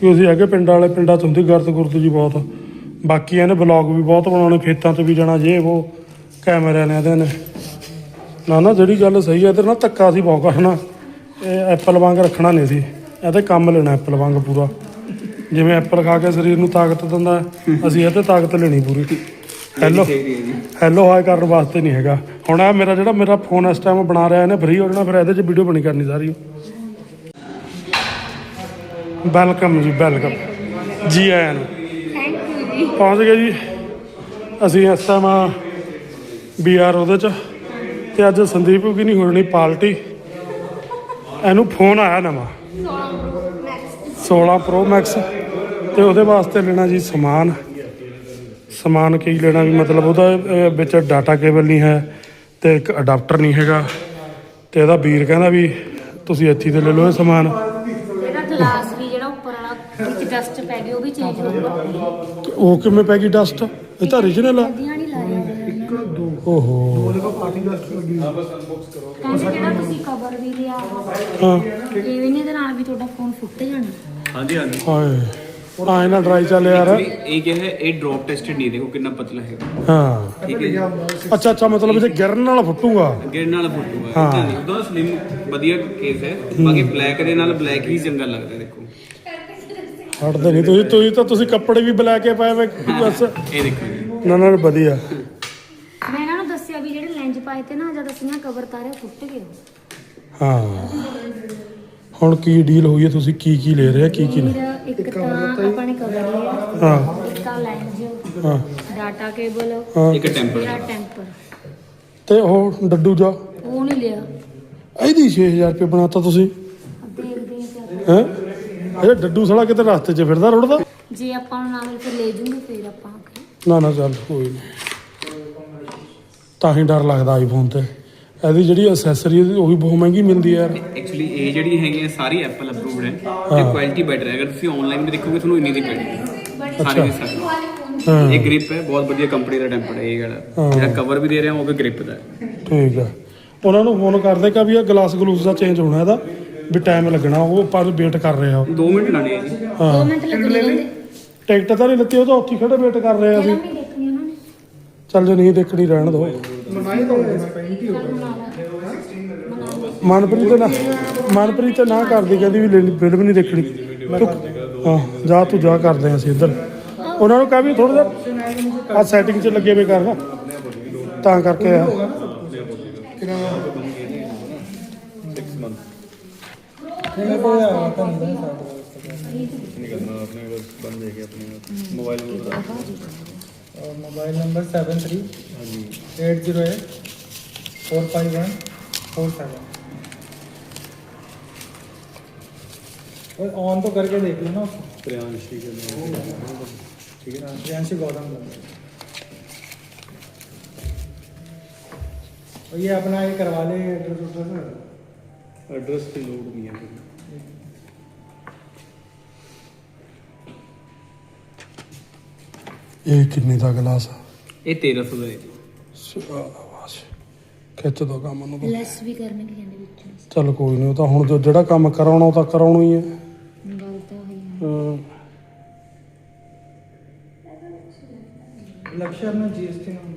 ਕਿ ਅਸੀਂ ਹੈਗੇ ਪਿੰਡਾਂ ਵਾਲੇ ਪਿੰਡਾਂ 'ਚ ਹੁੰਦੀ ਗਰਤ ਗੁਰਦ ਜੀ ਬਹੁਤ। ਬਾਕੀ ਇਹਨੇ ਬਲੌਗ ਵੀ ਬਹੁਤ ਬਣਾਉਣੇ ਖੇਤਾਂ 'ਚ ਵੀ ਜਾਣਾ ਜੇ ਉਹ ਕੈਮਰਿਆਂ ਨੇ ਇਹਦੇ ਨੇ। ਨਾ ਨਾ, ਜਿਹੜੀ ਗੱਲ ਸਹੀ ਹੈ ਤੇ ਨਾ ਧੱਕਾ ਸੀ ਬਹੁਤ ਕਰਨਾ। ਇਹ ਐਪਲ ਵਾਂਗ ਰੱਖਣਾ ਨਹੀਂ ਸੀ। ਇਹ ਤੇ ਕੰਮ ਲੈਣਾ ਐਪਲ ਵਾਂਗ ਪੂਰਾ। ਜਿਵੇਂ ਐਪਲ ਖਾ ਕੇ ਸਰੀਰ ਨੂੰ ਤਾਕਤ ਦਿੰਦਾ, ਅਸੀਂ ਇਹ ਤੇ ਤਾਕਤ ਲੈਣੀ ਪੂਰੀ। ਹੈਲੋ ਹੈਲੋ ਹਾਈ ਕਰਨ ਵਾਸਤੇ ਨਹੀਂ ਹੈਗਾ। ਹੁਣ ਆ ਮੇਰਾ ਜਿਹੜਾ ਮੇਰਾ ਫੋਨ ਇਸ ਟਾਈਮ ਬਣਾ ਰਿਹਾ, ਇਹਨੇ ਫ੍ਰੀ ਹੋ ਜਾਣਾ, ਫਿਰ ਇਹਦੇ 'ਚ ਵੀਡੀਓ ਬਣੀ ਕਰਨੀ ਸਾਰੀ। ਵੈਲਕਮ ਜੀ ਵੈਲਕਮ ਜੀ ਆਇਆਂ ਨੂੰ। ਥੈਂਕ ਯੂ ਜੀ। ਪਹੁੰਚ ਗਏ ਜੀ। ਅਸੀਂ ਇਸ ਟਾਈਮ ਵੀ ਆਰ ਉਹਦੇ 'ਚ। ਤੇ ਅੱਜ ਸੰਦੀਪ ਕੀ ਨਹੀਂ ਹੋਣੀ ਪਾਰਟੀ ਇਹਨੂੰ ਫੋਨ ਆਇਆ ਨਵਾਂ। 16 ਪ੍ਰੋ ਮੈਕਸ ਤੇ ਉਹਦੇ ਵਾਸਤੇ ਲੈਣਾ ਜੀ ਸਮਾਨ। ਸਮਾਨ ਕੀ ਲੈਣਾ ਵੀ ਮਤਲਬ ਉਹਦਾ ਵਿੱਚ ਡਾਟਾ ਕੇਬਲ ਨਹੀਂ ਹੈ ਤੇ ਇੱਕ ਅਡਾਪਟਰ ਨਹੀਂ ਹੈਗਾ। ਤੇ ਇਹਦਾ ਵੀਰ ਕਹਿੰਦਾ ਵੀ ਤੁਸੀਂ ਇੱਥੇ ਤੇ ਲੈ ਲਓ ਇਹ ਸਮਾਨ। ਇਹਦਾ ਗਲਾਸ ਵੀ ਜਿਹੜਾ ਉੱਪਰ ਵਾਲਾ ਵਿੱਚ ਡਸਟ ਪੈ ਗਈ ਉਹ ਵੀ ਚੇਂਜ ਹੋਊਗਾ। ਤੇ ਉਹ ਕਿਵੇਂ ਪੈ ਗਈ ਡਸਟ ਇਹ ਤਾਂ origignal ਆ। ਦੀਆਂ ਨਹੀਂ ਲਾ ਰਿਹਾ ਓਹੋ। ਕਹਿੰਦੇ ਜਿਹੜਾ ਤੁਸੀਂ ਕਵਰ ਵੀ ਲਿਆ ਹਾਂ। ਇਹ ਵੀ ਨਹੀਂ ਇਹਦੇ ਨਾਲ ਵੀ ਤੁਹਾਡਾ ਫੋਨ ਫੁੱਟ ਜਾਣਾ। ਹਾਂਜੀ ਹਾਂਜੀ। ਹਾਏ ਆਏ ਨਾ ਡਰਾਈ ਚੱਲ ਯਾਰ। ਇਹ ਕੀ ਹੈ? ਇਹ ਡ੍ਰੌਪ ਟੈਸਟਡ ਨਹੀਂ ਹੈ, ਦੇਖੋ ਕਿੰਨਾ ਪਤਲਾ ਹੈ। ਹਾਂ ਠੀਕ ਹੈ ਜੀ ਅੱਛਾ ਅੱਛਾ ਮਤਲਬ ਜੇ ਗਿਰਨ ਨਾਲ ਫੁੱਟੂਗਾ। ਗਿਰ ਨਾਲ ਫੁੱਟੂਗਾ। ਹਾਂ। ਉਹਦਾ ਸਲਿਮ ਵਧੀਆ ਕੇਸ ਹੈ। ਬਾਕੀ ਬਲੈਕ ਦੇ ਨਾਲ ਬਲੈਕ ਹੀ ਚੰਗਾ ਲੱਗਦਾ ਦੇਖੋ। ਛੱਡਦੇ ਨਹੀਂ। ਤੁਸੀਂ ਤੁਸੀਂ ਤਾਂ ਤੁਸੀਂ ਕੱਪੜੇ ਵੀ ਬਲੈਕ ਕੇ ਪਾਏ ਵੇ। ਬਸ। ਇਹ ਦੇਖੋ ਨਾ ਨਾ ਵਧੀਆ। ਮੈਂ ਇਹਨਾਂ ਨੂੰ ਦੱਸਿਆ ਵੀ ਜਿਹੜੇ ਲੈਂਜ ਪਾਏ ਤੇ ਨਾ ਜਦ ਅਸੀਂ ਨਾ ਕਵਰ ਤਾਰੇ ਫੁੱਟ ਗਏ ਹਾਂ। ਹਾਂ? ਤੇ ਉਹ ਡੱਡੂ ਜਾ। ਉਹ ਨਹੀਂ ਲਿਆ। ਇਹਦੀ 6000 ਰੁਪਏ ਬਣਾਤਾ ਤੁਸੀਂ। ਦੇਖਦੇ ਹਾਂ? ਇਹ ਡੱਡੂ ਸਾਲਾ ਕਿਤੇ ਰਸਤੇ 'ਚ ਫਿਰਦਾ ਰੁੜਦਾ? ਜੇ ਆਪਾਂ ਨੂੰ ਨਾਲ ਫਿਰ ਲੈ ਜੂਗੇ ਫਿਰ ਆਪਾਂ ਨਾ ਨਾ ਚੱਲ ਕੋਈ ਨਹੀਂ ਤਾਂ ਹੀ ਡਰ ਲੱਗਦਾ ਆਈਫੋਨ ਤੇ। ਇਹਦੀ ਜਿਹੜੀ ਐਕਸੈਸਰੀ ਉਹ ਵੀ ਬਹੁਤ ਮਹਿੰਗੀ ਮਿਲਦੀ ਹੈ ਯਾਰ। ਐਕਚੁਅਲੀ ਇਹ ਜਿਹੜੀ ਹੈਗੀ ਹੈ ਸਾਰੀ ਐਪਲ ਅਪਰੂਵਡ ਹੈ। ਤੇ ਕੁਆਲਿਟੀ ਬੈਟਰ ਹੈ। ਅਗਰ ਤੁਸੀਂ ਆਨਲਾਈਨ ਵੀ ਦੇਖੋਗੇ ਤੁਹਾਨੂੰ ਇੰਨੀ ਦੀ ਪੈਣੀ ਸਾਰੀ ਦੀ ਸਾਰੀ। ਹਾਂ। ਇਹ ਗ੍ਰਿਪ ਹੈ ਬਹੁਤ ਵਧੀਆ ਕੰਪਨੀ ਦਾ ਟੈਂਪਰ ਹੈ ਇਹ ਵਾਲਾ। ਹਾਂ। ਜਿਹੜਾ ਕਵਰ ਵੀ ਦੇ ਰਿਹਾ ਉਹ ਵੀ ਗ੍ਰਿਪ ਦਾ ਹੈ। ਠੀਕ ਆ ਉਹਨਾਂ ਨੂੰ ਫੋਨ ਕਰਦੇ ਕਿ ਵੀ ਇਹ ਗਲਾਸ ਗਲੂਸ ਦਾ ਚੇਂਜ ਹੋਣਾ ਇਹਦਾ। ਵੀ ਟਾਈਮ ਲੱਗਣਾ ਉਹ ਪਰ ਵੇਟ ਕਰ ਰਹੇ ਆ 2 ਮਿੰਟ ਲਾਣੇ ਹੈ ਜੀ। ਹਾਂ। ਦੋ ਮਿੰਟ ਲੱਗਣੇ ਰਹਿੰਦੇ ਟਿਕਟ ਤਾਂ ਨਹੀਂ ਲੱਤੀ ਉਹ ਤਾਂ ਉੱਥੇ ਖੜੇ ਵੇਟ ਕਰ ਰਹੇ ਆ ਅਸੀਂ। ਫਿਲਮ ਨਹੀਂ ਦੇਖਣੀ ਉਹਨਾਂ ਨੇ। ਚੱਲ ਜੇ ਨਹੀਂ ਦੇਖਣੀ ਰਹਿਣ ਦੋ। ਮਨਪ੍ਰੀਤ ਨਾ ਮਨਪ੍ਰੀਤ ਨਾ ਕਰਦੀ ਕਹਿੰਦੀ ਵੀ ਲੈਣੀ- ਫਿਲਮ ਨਹੀਂ ਦੇਖਣੀ। ਤੂੰ ਹਾਂ ਜਾ ਤੂੰ ਜਾ ਕਰਦੇ ਆ ਅਸੀਂ ਇੱਧਰ। ਉਹਨਾਂ ਨੂੰ ਕਹਾਂ ਵੀ ਥੋੜਾ ਜਿਹਾ ਆ ਸੈਟਿੰਗ 'ਚ ਲੱਗੇ ਵੇ ਕਰਨਾ ਤਾਂ ਕਰਕੇ ਆ। तो। Mobile number seven three eight zero eight four five one four seven. On तो करके देख लेना प्रियांशी के ठीक है। ना प्रियांशी गौतम ये अपना ये करवा ले तो तो ਐਡਰੈਸ ਦੀ ਲੋੜ ਨਹੀਂ ਹੈ। ਇਹ ਕਿੰਨੇ ਦਾ ਗਲਾਸ ਆ? ਇਹ 1300 ਦਾ ਹੈ। ਜੀ। ਸ਼ਾਬਾਸ਼ ਕੰਮ ਨੂੰ ਤਾਂ। ਲੈਸ ਵੀ ਕਰਨਗੇ ਕਹਿੰਦੇ ਵਿੱਚ। ਚੱਲ ਕੋਈ ਨਹੀਂ ਉਹ ਤਾਂ ਹੁਣ ਜੋ ਜਿਹੜਾ ਕੰਮ ਕਰਾਉਣਾ ਉਹ ਤਾਂ ਕਰਾਉਣਾ ਹੀ ਹੈ। ਗੱਲ ਤਾਂ ਹੋਈ ਲਕਸ਼ਰ ਨੂੰ ਜੀਐਸਟੀ ਨੂੰ।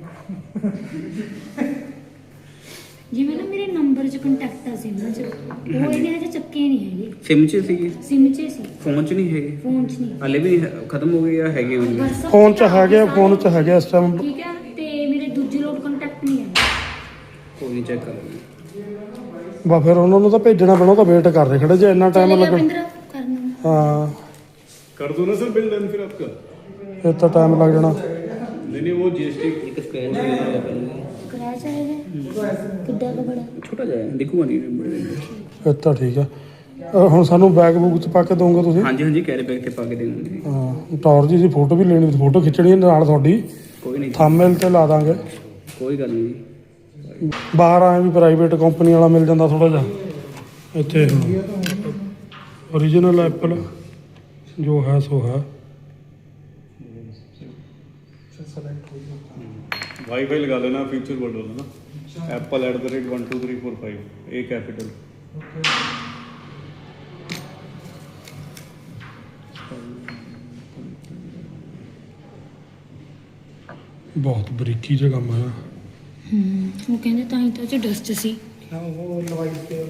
ਜਿਵੇਂ ਨਾ ਮੇਰੇ ਨੰਬਰ 'ਚ ਕੰਟੈਕਟ ਆ ਸਿਮ 'ਚ ਉਹ ਇਹਦੇ ਹਜੇ ਚੱਕੇ ਨਹੀਂ ਹੈਗੇ ਸਿਮ 'ਚ ਸੀਗੇ ਸਿਮ 'ਚ ਸੀ ਫੋਨ 'ਚ ਨਹੀਂ ਹੈਗੇ ਫੋਨ 'ਚ ਨਹੀਂ ਹਲੇ ਵੀ ਹੈ- ਖਤਮ ਹੋ ਗਏ ਜਾਂ ਹੈਗੇ ਹੋਣਗੇ WhatsApp ਫੋਨ 'ਚ ਤੇ ਹੈਗੇ ਆ, ਸਾਰੇ- ਫੋਨ 'ਚ ਹੈਗੇ ਆ ਇਸ ਟਾਈਮ ਠੀਕ ਹੈ ਤੇ ਮੇਰੇ ਦੂਜੇ ਲੋਟ ਕੰਟੈਕਟ ਨਹੀਂ ਹੈ ਕੋਈ ਨਹੀਂ ਚੈੱਕ ਕਰ ਲਵਾਂਗੇ ਬਾ ਫਿਰ ਉਹਨਾਂ ਨੂੰ ਤਾਂ ਭੇਜਣਾ ਪੈਣਾ ਉਹ ਤਾਂ ਵੇਟ ਕਰ ਰਹੇ ਖੜੇ ਜੇ ਇੰਨਾ ਟਾਈਮ ਚਲੇ ਲੱਗਣ ਰਵਿੰਦਰ ਕਰਨਾ ਹਾਂ कर दो ना सर बिल डन फिर आपका ਫਿਰ ਤਾਂ ਟਾਈਮ ਲੱਗ ਜਾਣਾ नहीं नहीं वो जीएसटी ਇੱਕ ਸਕ੍ਰੈਚ ਹੋਇਆ ਪਹਿਲਾਂ ਕਰਾਇਆ ਚਾਹੀਦਾ ਕਿੱਡਾ ਕੁ ਬੜਾ ਛੋਟਾ ਜਿਹਾ ਹੈ, ਦਿਖੂਗਾ ਨਹੀਂ ਬੜੇ ਫਿਰ ਤਾਂ ਠੀਕ ਆ ਅਹ ਹੁਣ ਸਾਨੂੰ ਬੈਗ ਬੂਗ 'ਚ ਪਾ ਕੇ ਦੋਗੇ ਤੁਸੀਂ ਹਾਂਜੀ ਹਾਂਜੀ ਕੈਰੀ ਬੈਗ ਤੇ ਪਾ ਕੇ ਦੇਵਾਂਗੇ ਹਾਂ ਟੌਰ ਜੀ ਦੀ ਫੋਟੋ ਵੀ ਲੈਣੀ ਫੋਟੋ ਖਿੱਚਣੀ ਹੈ ਨਾਲ ਤੁਹਾਡੀ ਕੋਈ ਨਹੀਂ ਥੰਬਨੇਲ ਤੇ ਲਾ ਦਾਂਗੇ ਕੋਈ ਗੱਲ ਨਹੀਂ ਜੀ ਬਾਹਰ ਆਏ ਵੀ ਪ੍ਰਾਈਵੇਟ ਕੰਪਨੀ ਵਾਲਾ ਮਿਲ ਜਾਂਦਾ ਥੋੜਾ ਜਿਹਾ ਇੱਥੇ ओरिजिनल एप्पल जो है सो है ਵਾਈਫਾਈ ਲਗਾ ਲੈਣਾ ਫਿਊਚਰ ਵਰਲਡ ਵਾਲਾ ਨਾ। ਐਪਲ @12345 ਇਹ ਕੈਪੀਟਲ ਬਹੁਤ ਬਰੀਕੀ ਜਗ੍ਹਾ ਮਾਰਾ ਹੂੰ ਉਹ ਕਹਿੰਦੇ ਤਾਂ ਹੀ ਤਾਂ ਚ ਡਸਟ ਸੀ। ਹਾਂ ਉਹ ਲਵਾਈ ਤੇ ਉਹ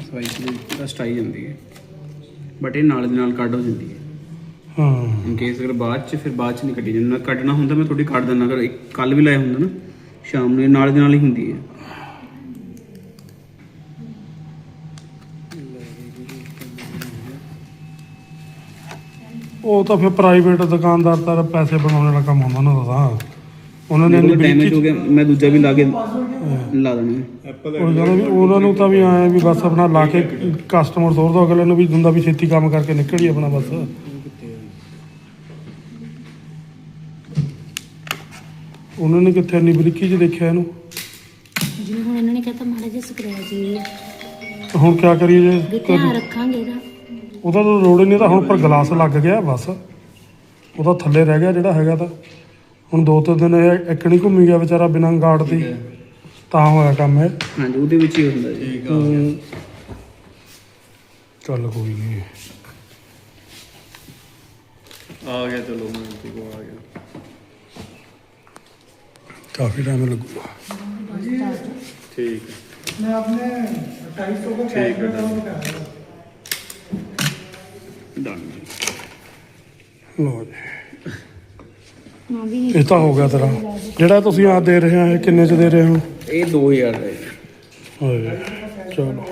ਸਵਾਈ ਦੀ ਡਸਟ ਆਈ ਜਾਂਦੀ ਹੈ। ਬਟ ਇਹ ਨਾਲ ਦੇ ਨਾਲ ਕੱਢ ਹੋ ਜਾਂਦੀ ਹੈ। ਹਾਂ। ਇਨ ਕੇਸ ਅਗਰ ਬਾਅਦ ਚ ਫਿਰ ਬਾਅਦ ਚ ਨਹੀਂ ਕੱਢੀ ਜਾਂਦੀ। ਨਾ ਕੱਢਣਾ ਹੁੰਦਾ ਮੈਂ ਥੋੜੀ ਕੱਢ ਦਿੰਦਾ। ਅਗਰ ਕੱਲ ਵੀ ਲਾਇਆ ਹੁੰਦਾ ਨਾ ਸ਼ਾਮ ਨੂੰ ਇਹ ਨਾਲ ਦੇ ਨਾਲ ਹੀ ਹੁੰਦੀ ਹੈ। ਉਹ ਤਾਂ ਫਿਰ ਪ੍ਰਾਈਵੇਟ ਦੁਕਾਨਦਾਰ ਤਾਂ ਪੈਸੇ ਬਣਾਉਣ ਵਾਲਾ ਕੰਮ ਹੁੰਦਾ ਉਹਨਾਂ ਦਾ ਤਾਂ ਉਹਨਾਂ ਨੇ ਇੰਨੀ ਡੈਮੇਜ ਹੋ ਗਿਆ ਮੈਂ ਦੂਜਾ ਵੀ ਲਾ ਕੇ ਲਾ ਦੇਣਾ। ਹੈ। ਐਪਲ ਉਹ ਕਹਿੰਦਾ ਵੀ ਉਹਨਾਂ ਨੂੰ ਤਾਂ ਵੀ ਆਏ ਵੀ ਬਸ ਆਪਣਾ ਲਾ ਕੇ ਕਸਟਮਰ ਤੋਰ ਦੋ ਅਗਲੇ ਨੂੰ ਵੀ ਹੁੰਦਾ ਵੀ ਛੇਤੀ ਕੰਮ ਕਰਕੇ ਨਿਕਲ ਹੀ ਆਪਣਾ ਬਸ। ਉਹਨਾਂ ਨੇ ਕਿੱਥੇ ਇੰਨੀ ਬਰੀਕੀ 'ਚ ਦੇਖਿਆ ਇਹਨੂੰ? ਜਿਵੇਂ ਹੁਣ ਇਹਨਾਂ ਨੇ ਕਹਤਾ ਮਾੜਾ ਜਿਹਾ ਸਕ੍ਰੈਚ ਹੀ ਹੈ ਤੇ ਹੁਣ ਕੀ ਕਰੀਏ ਵੀ ਜੇ ਧਿਆਨ ਰੱਖਾਂਗੇ ਇਹਦਾ। ਉਹਦਾ ਤਾਂ ਲੋੜ ਹੀ ਨਹੀਂ ਤਾਂ ਹੁਣ ਪਰ ਗਲਾਸ ਲੱਗ ਗਿਆ ਬਸ। ਉਹਦਾ ਥੱਲੇ ਰਹਿ ਗਿਆ ਜਿਹੜਾ ਹੈਗਾ ਤਾਂ। ਹੁਣ ਦੋ ਤਿੰਨ ਦਿਨ ਇਹ ਇੱਕ ਨਹੀਂ ਘੁੰਮੀ ਗਿਆ ਵਿਚਾਰਾ ਬਿਨਾਂ ਗਾਰਡ ਦੀ। ਤਾਂ ਹੋਇਆ ਕੰਮ ਇਹ। ਹਾਂਜੀ ਉਹਦੇ ਵਿੱਚ ਹੀ ਹੁੰਦਾ ਜੀ। ਠੀਕ ਆ। ਹਮ, ਚੱਲ ਕੋਈ ਨਹੀਂ। ਆ ਗਿਆ ਚਲੋ ਮੈਂ ਠੀਕ ਆ ਗਿਆ। ਕਾਫੀ ਟਾਈਮ ਲੱਗੂਗਾ ਠੀਕ ਹੈ मैं आपने अट्ठाईस सौ का ठीक है, कैश डन। बताया ਡਨ ਲੋ ਜੀ ਹਾਂ ਵੀ ਇਹ ਤਾਂ ਹੋ ਗਿਆ ਤੇਰਾ ਜਿਹੜਾ ਤੁਸੀਂ ਆ ਦੇ ਰਹੇ ਆ ਇਹ ਕਿੰਨੇ ਚ ਦੇ ਰਹੇ ਹੋ ਇਹ 2000 ਦਾ ਹੈ ਹੋਏ ਚਲੋ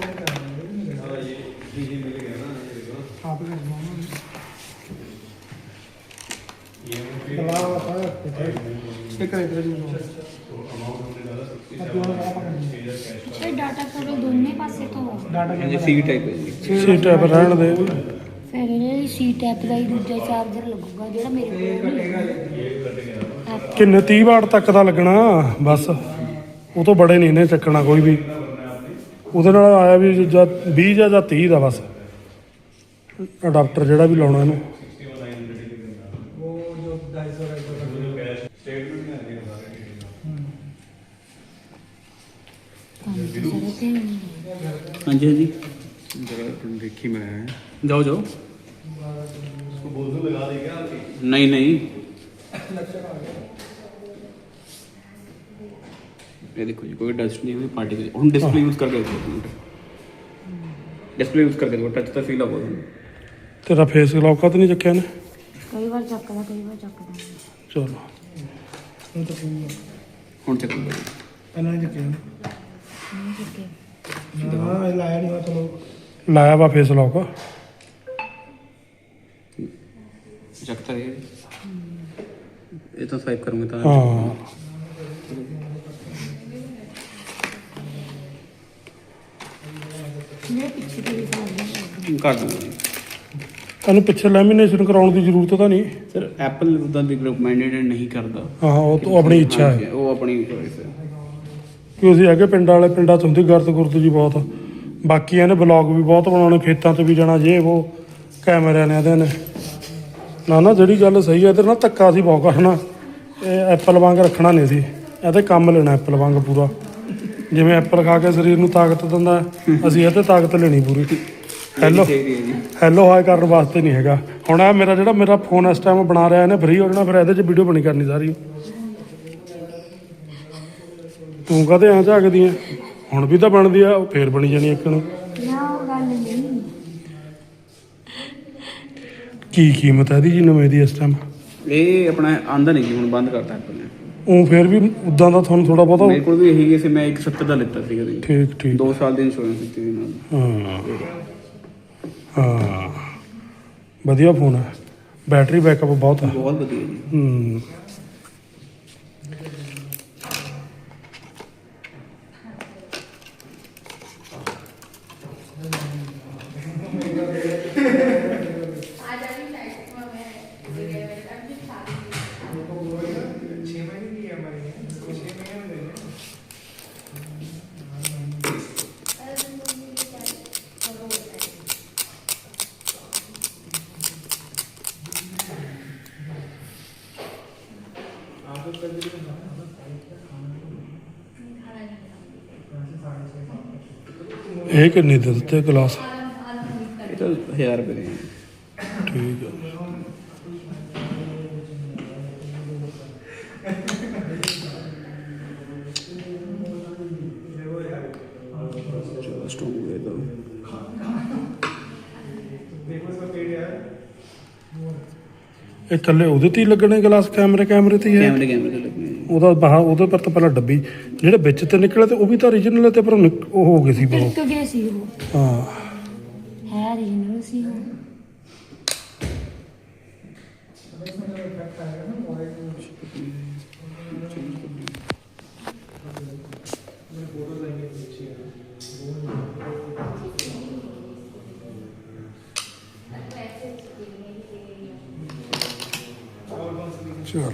ਘਰੇ ਫਿਰ ਵੀ ਹੋ ਅੱਛਾ ਡਾਟਾ ਕੇਬਲ ਦੋਨੇ ਪਾਸੇ ਤੋਂ ਡਾਟਾ ਹਾਂਜੀ ਸੀ ਟਾਈਪ ਹੈ ਜੀ। ਸੀ ਟੈਪ ਰਹਿਣ ਦੇ। ਫਿਰ ਇਹ ਸੀ ਟੈਪ ਦਾ ਹੀ ਦੂਜਾ ਚਾਰਜਰ ਲੱਗੂਗਾ ਜਿਹੜਾ ਮੇਰੇ ਕੋਲ ਨਹੀਂ 30 ਵਾਟ ਤੱਕ ਦਾ ਲੱਗਣਾ? ਬਸ। ਉਹ ਤੋਂ ਬੜੇ ਨਹੀਂ ਨੇ ਚੱਕਣਾ ਕੋਈ ਵੀ। ਉਹਦੇ ਨਾਲ ਆਇਆ ਵੀ ਜਦ 20 ਜਾਂ 30 ਦਾ ਬਸ। ਅਡਾਪਟਰ ਜਿਹੜਾ ਵੀ ਲਾਉਣਾ ਹਾਂਜੀ ਹਾਂਜੀ ਜਰਾ ਤੁਮ ਦੇਖੀ ਮੈਂ ਜਾਓ ਜਾਓ उसको बोल दो लगा देगा ਨਹੀਂ ਨਹੀਂ ਇਹ ਦੇਖੋ ਜੀ ਕੋਈ ਡਸਟ ਨਹੀਂ ਹੋਈ ਪਾਰਟੀਕਲ ਹੁਣ ਡਿਸਪਲੇ ਯੂਜ਼ ਕਰਕੇ ਦੇਖੋ ਡਿਸਪਲੇ ਯੂਜ਼ ਕਰਕੇ ਦੇਖੋ ਟੱਚ ਤਾਂ ਫੀਲ ਆਊਗਾ ਤੁਹਾਨੂੰ ਤੇਰਾ ਫੇਸ ਲੌਕਾ ਤਾਂ ਨਹੀਂ ਚੱਕਿਆ ਨੇ ਕਈ ਵਾਰ ਚੱਕਦਾ ਕਈ ਵਾਰ ਚੱਕਦਾ ਨਹੀਂ। ਚਲੋ ਹੁਣ ਚੱਕੋ ਜੀ पहले नहीं किया ਨਹੀਂ ਚੱਕਿਆ ਹਾਂ ਇਹ ਲਾਇਆ ਨਹੀਂ ਚਲੋ ਲਾਇਆ ਵਾ ਫੇਸ ਲੌਕ ਚੱਕ ਤਾਂ ਇਹ ਇਹ ਤਾਂ ਸਵਾਈਪ ਕਰੂੰਗਾ ਤਾਂ। ਹਾਂ। ਕਰ ਦੂੰਗਾ ਤੁਹਾਨੂੰ ਪਿੱਛੇ ਲੈਮੀਨੇਸ਼ਨ ਕਰਾਉਣ ਦੀ ਜ਼ਰੂਰਤ ਤਾਂ ਨਹੀਂ। ਸਰ ਐਪਲ ਉਹਦਾ ਵੀ ਰეკਮੈਂਡਡ ਨਹੀਂ ਕਰਦਾ। ਹਾਂ ਉਹ ਤਾਂ ਆਪਣੀ ਇੱਛਾ ਹੈ। ਉਹ ਆਪਣੀ ਚੋਇਸ ਹੈ। ਕਿ ਅਸੀਂ ਹੈਗੇ ਪਿੰਡਾਂ ਵਾਲੇ, ਪਿੰਡਾਂ 'ਚ ਹੁੰਦੀ ਗਰਤ ਗੁਰਦ ਜੀ ਬਹੁਤ। ਬਾਕੀ ਇਹਨੇ ਬਲੌਗ ਵੀ ਬਹੁਤ ਬਣਾਉਣੇ, ਖੇਤਾਂ 'ਚ ਵੀ ਜਾਣਾ, ਜੇ ਉਹ ਕੈਮਰਿਆਂ ਨੇ ਇਹਦੇ ਨੇ। ਨਾ ਨਾ, ਜਿਹੜੀ ਗੱਲ ਸਹੀ ਹੈ, ਇਹਦੇ ਨਾਲ ਧੱਕਾ ਸੀ ਬਹੁਤ ਕਰਨਾ। ਇਹ ਐਪਲ ਵਾਂਗ ਰੱਖਣਾ ਨਹੀਂ ਸੀ। ਇਹ ਇਹਦੇ ਕੰਮ ਲੈਣਾ ਐਪਲ ਵਾਂਗ ਪੂਰਾ। ਜਿਵੇਂ ਐਪਲ ਖਾ ਕੇ ਸਰੀਰ ਨੂੰ ਤਾਕਤ ਦਿੰਦਾ ਅਸੀਂ ਇਹ ਤੇ ਤਾਕਤ ਲੈਣੀ ਪੂਰੀ। ਹੈਲੋ ਹੈਲੋ ਹਾਈ ਕਰਨ ਵਾਸਤੇ ਨਹੀਂ ਹੈਗਾ। ਹੁਣ ਆ ਮੇਰਾ ਜਿਹੜਾ ਮੇਰਾ ਫੋਨ ਇਸ ਟਾਈਮ ਬਣਾ ਰਿਹਾ, ਇਹਨੇ ਫ੍ਰੀ ਹੋ ਜਾਣਾ, ਫਿਰ ਇਹਦੇ 'ਚ ਵੀਡੀਓ ਬਣੀ ਕਰਨੀ ਸਾਰੀ। ਤੂੰ ਕਦੇ ਆ ਝਾਕਦੀ ਆ ਹੁਣ ਵੀ ਤਾਂ ਬਣਦੀ ਆ ਉਹ ਫੇਰ ਬਣੀ ਜਾਣੀ ਇੱਕ ਨੂੰ। ਨਾ ਉਹ ਗੱਲ ਨਹੀਂ। ਕੀ ਕੀਮਤ ਹੈ ਇਹਦੀ ਜੀ ਨਵੇਂ ਦੀ ਇਸ ਟਾਈਮ ਇਹ ਆਪਣਾ ਆਂਦਾ ਨਹੀਂ ਜੀ ਹੁਣ ਬੰਦ ਕਰਤਾ ਐਪਲ ਨੇ। ਉਹ ਫੇਰ ਵੀ ਉਦਾਂ ਦਾ ਤੁਹਾਨੂੰ ਥੋੜਾ ਬਹੁਤਾ ਮੇਰੇ ਕੋਲ ਵੀ ਇਹੀ ਸੀ ਮੈਂ 170 ਦਾ ਲਿੱਤਾ ਸੀਗਾ ਜੀ। ਠੀਕ ਠੀਕ। 2 ਸਾਲ ਦੀ ਇੰਸ਼ੋਰੈਂਸ ਦਿੱਤੀ ਸੀ ਨਾਲ ਹਾਂ। ਹਾਂ। ਵਧੀਆ ਫੋਨ ਹੈ ਬੈਟਰੀ ਬੈਕਅਪ ਬਹੁਤ ਹੈ ਬਹੁਤ ਵਧੀਆ ਜੀ। ਹੂੰ। ਇਹ ਕਿੰਨੇ ਦੇ ਦਿੱਤੇ ਗਲਾਸ? ਇਹ ਤਾਂ 1000 ਰੁਪਏ ਦੇ। ਇਹ ਕੱਲੇ ਉਹਦੇ ਤੇ ਹੀ ਲੱਗਣੇ ਗਲਾਸ ਕੈਮਰੇ ਕੈਮਰੇ ਤੇ ਹੀ ਹੈ? ਕੈਮਰੇ ਕੈਮਰੇ ਤੇ ਲੱਗਣੇ ਉਹਦਾ ਬਾਹਰ ਉਹਦੇ ਪਰ ਤਾਂ ਪਹਿਲਾਂ ਡੱਬੀ ਜਿਹੜੇ ਵਿੱਚ ਤੇ ਨਿਕਲੇ ਤੇ ਉਹ ਵੀ ਤਾਂ origignal ਤੇ ਪਰ ਉਹ ਹੋ ਗਈ ਸੀ ਬਹੁਤ ਗਏ ਸੀ ਉਹ। ਹਾਂ। ਹੈ ਰੀਨੂ ਸੀ ਉਹ। ਚਲ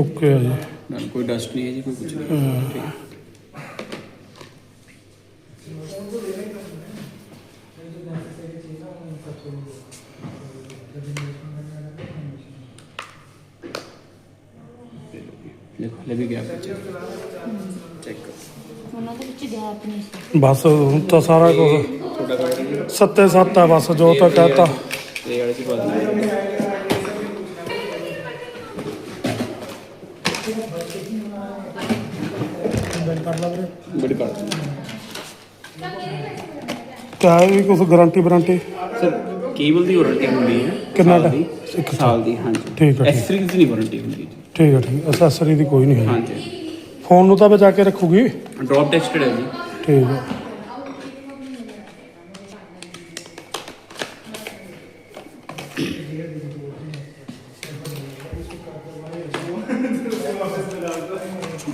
ਓਕੇ ਜੀ ना कोई डस्ट नहीं है जी कोई कुछ नहीं है। ठीक है देखो ले भी गया चेक करो ਬਸ ਹੁਣ ਤਾਂ ਸਾਰਾ ਕੁਝ ਸੱਤੇ ਸੱਤ ਆ ਬਸ ਜੋ ਤਾਂ। ਕਹਤਾ ਤੇ ਵਾਲੇ ਚ ਪਾ ਦਿੰਦੇ ਸਰ ਕੇਬਲ ਦੀ ਵਾਰੰਟੀ ਹੁੰਦੀ ਹੈ? ਕਿੰਨਾ ਸਾਲ ਦੀ? ਇੱਕ ਸਾਲ ਦੀ ਹਾਂਜੀ। ਠੀਕ ਹੈ, ਠੀਕ। ਦੀ ਨਹੀਂ ਵਾਰੰਟੀ ਹੁੰਦੀ। ਠੀਕ ਹੈ ਠੀਕ ਐਸੈਸਰੀ ਦੀ ਕੋਈ ਨਹੀਂ ਹਾਂਜੀ। ਫੋਨ ਨੂੰ ਤਾਂ ਬਚਾ ਕੇ ਰੱਖੂਗੀ। ਡ੍ਰੌਪ ਟੈਸਟਡ ਹੈ ਜੀ? ਠੀਕ ਹੈ।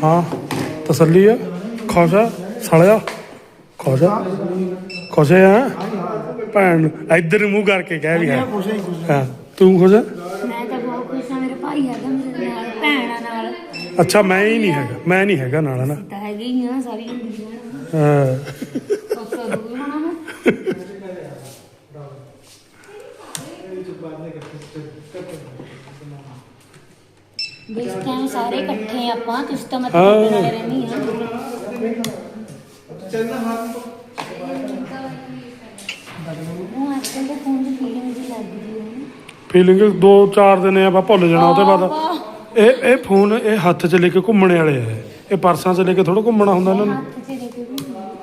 ਹਾਂ ਤਸੱਲੀ ਆ ਖੁਸ਼ ਆ ਸਾਲਿਆ। ਖੁਸ਼ ਆ ਖੁਸ਼ ਆ ਭੈਣ ਇੱਧਰ ਨੂੰ ਮੂੰਹ ਕਰਕੇ ਕਹਿ ਵੀ ਹਾਂ। ਹਾਂ ਤੂੰ ਖੁਸ਼ ਮੈਂ ਤਾਂ ਬਹੁਤ ਖੁਸ਼ ਹਾਂ ਮੇਰੇ ਭਾਈ ਹੈਗਾ ਮੇਰੇ ਨਾਲ ਭੈਣਾਂ ਨਾਲ ਅੱਛਾ ਮੈਂ ਹੀ ਨਹੀਂ ਹੈਗਾ ਮੈਂ ਨਹੀਂ ਹੈਗਾ ਨਾਲ ਨਾ ਤਾਂ ਹੈਗੇ ਹੀ ਆ ਹਾਂ। ਪੱਕਾ ਦੂਰ ਹੋਣਾ ਨਾ। ਜਿਸ ਟਾਈਮ ਸਾਰੇ ਇਕੱਠੇ ਆਪਾਂ ਤੁਸੀਂ ਤਾਂ ਮਤਲਬ ਹਾਂ। ਨਾਲੇ ਰਹਿੰਦੀ ਆ। ਉਹ ਅੱਜ ਕੱਲ੍ਹ ਦੇ ਫੋਨ ਦੀ ਫੀਲਿੰਗ ਜੀ ਲੱਗਦੀ ਹੈ ਫੀਲਿੰਗ ਦੋ ਚਾਰ ਦਿਨ ਆਪਾਂ ਭੁੱਲ ਜਾਣਾ ਉਹਦੇ ਬਾਅਦ। ਇਹ ਇਹ ਫੋਨ ਇਹ ਹੱਥ 'ਚ ਲੈ ਕੇ ਘੁੰਮਣੇ ਵਾਲੇ ਆ ਇਹ। ਪਰਸਾਂ 'ਚ ਲੈ ਕੇ ਥੋੜਾ ਘੁੰਮਣਾ ਹੁੰਦਾ ਇਹਨਾਂ ਨੂੰ। ਹੱਥ 'ਚ ਲੈ ਕੇ ਵੀ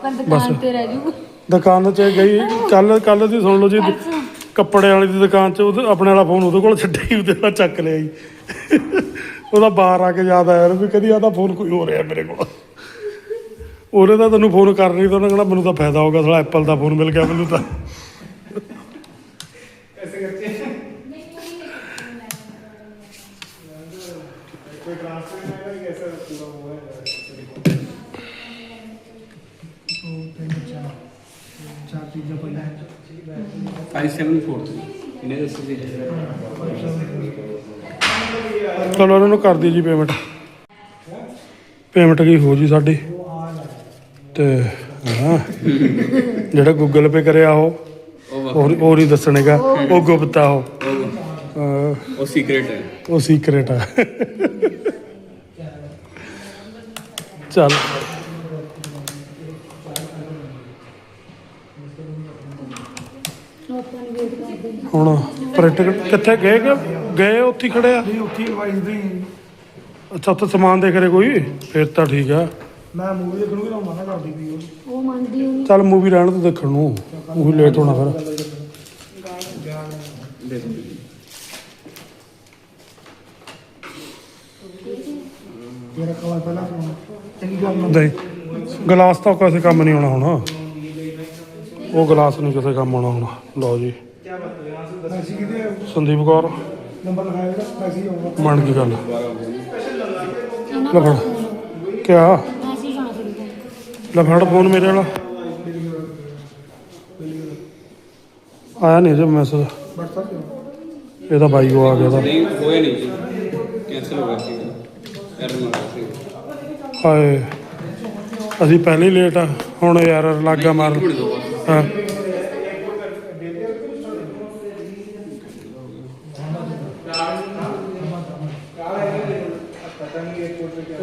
ਪਰ ਦੁਕਾਨ ਤੇ ਰਹਿ ਜੂ। ਦੁਕਾਨ 'ਚ ਗਈ। ਕੱਲ ਕੱਲ ਦੀ ਸੁਣ ਲਓ ਜੀ। ਕੱਪੜੇ ਵਾਲੀ ਦੀ ਦੁਕਾਨ 'ਚ ਉਹਦੇ ਆਪਣੇ ਵਾਲਾ ਫੋਨ ਉਹਦੇ ਕੋਲ ਛੱਡਿਆ ਹੀ ਉਹਦੇ ਨਾਲ ਚੱਕ ਲਿਆ ਜੀ। ਉਹਦਾ ਬਾਹਰ ਆ ਕੇ ਯਾਦ ਆਇਆ ਵੀ ਕਦੀ ਆਦਾ ਫੋਨ ਕੋਈ ਹੋ ਰਿਹਾ ਮੇਰੇ ਕੋਲ। ਉਹਨੇ ਤਾਂ ਤੈਨੂੰ ਫੋਨ ਕਰ ਰਹੀ ਤਾਂ ਉਹਨੇ ਕਹਿਣਾ ਮੈਨੂੰ ਤਾਂ ਫਾਇਦਾ ਹੋਗਾ ਸਾਲਾ ਐਪਲ ਦਾ ਫੋਨ ਮਿਲ ਗਿਆ ਮੈਨੂੰ ਤਾਂ। 574 ਇਹਨੇ ਦੇ ਚਲੋ ਉਹਨਾਂ ਨੂੰ ਕਰ ਦਿਓ ਜੀ ਪੇਮੈਂਟ ਪੇਮੈਂਟ ਕੀ ਹੋ ਜੀ ਸਾਡੀ? ਤੇ ਹਾਂ। ਜਿਹੜਾ ਗੂਗਲ ਪੇ ਕਰਿਆ ਉਹ ਹੋਰ ਹੀ ਦੱਸਣੇਗਾ। ਉਹ ਗੁਪਤਾ ਆ ਉਹ ਉਹ ਸੀਕ੍ਰੇਟ ਹੈ। ਉਹ ਸੀਕ੍ਰੇਟ ਆ ਚੱਲ। ਹੁਣ ਪ੍ਰਿੰਟ ਕਿੱਥੇ ਗਏ ਕਿ ਗਏ ਉੱਥੇ ਹੀ ਖੜੇ ਆ? ਉੱਥੇ ਵਾਈਸ ਦੇ। ਅੱਛਾ ਉੱਥੇ ਸਮਾਨ ਦੇਖ ਰਹੇ ਕੋਈ? ਫਿਰ ਤਾਂ ਠੀਕ ਆ। ਮੈਂ ਮੂਵੀ ਦੇਖਣ ਨੂੰ ਵੀ ਮਨਾ ਕਰਦੀ ਪਈ ਉਹ। ਉਹ ਮੰਨਦੀ ਹੋਣੀ ਚੱਲ ਮੂਵੀ ਰਹਿਣ ਤੋਂ ਦੇਖਣ ਨੂੰ। ਮੂਵੀ ਲੇਟ ਹੋਣਾ ਫਿਰ। ਪਹਿਲਾਂ ਫੋਨ ਚੰਗੀ ਗੱਲ ਨਾ ਨਹੀਂ ਗਲਾਸ ਤਾਂ ਕਿਸੇ ਕੰਮ ਨਹੀਂ ਆਉਣਾ ਹੁਣ। ਉਹ ਗਲਾਸ ਨਹੀਂ ਕਿਸੇ ਕੰਮ ਆਉਣਾ ਹੁਣ। ਲਓ ਜੀ। ਸੰਦੀਪ ਕੌਰ। ਨੰਬਰ ਲਿਖਾਇਆ ਜਿਹੜਾ ਮੈਸੇਜ ਆਊਗਾ ਮੰਨ ਦੀ ਗੱਲ ਲਫੜ ਕਿਆ? ਮੈਸੇਜ ਲਫੜ ਫੋਨ ਮੇਰੇ ਨਾਲ ਆਇਆ ਨਹੀਂ ਜੇ ਮੈਸੇਜ ਇਹਦਾ ਬਾਈ ਉਹ ਆ ਗਿਆ ਦਾ ਨਹੀਂ ਹੋਇਆ ਨਹੀਂ ਕੈਨਸਲ ਹੋ ਗਿਆ ਸੀ। ਅਸੀਂ ਪਹਿਲੇ ਲੇਟ ਆ। ਹੁਣ ਯਾਰ ਲਾਗਾ ਮਾਰ ತಂಗಿ ಕೊಟ್ಟಿದ್ದೆ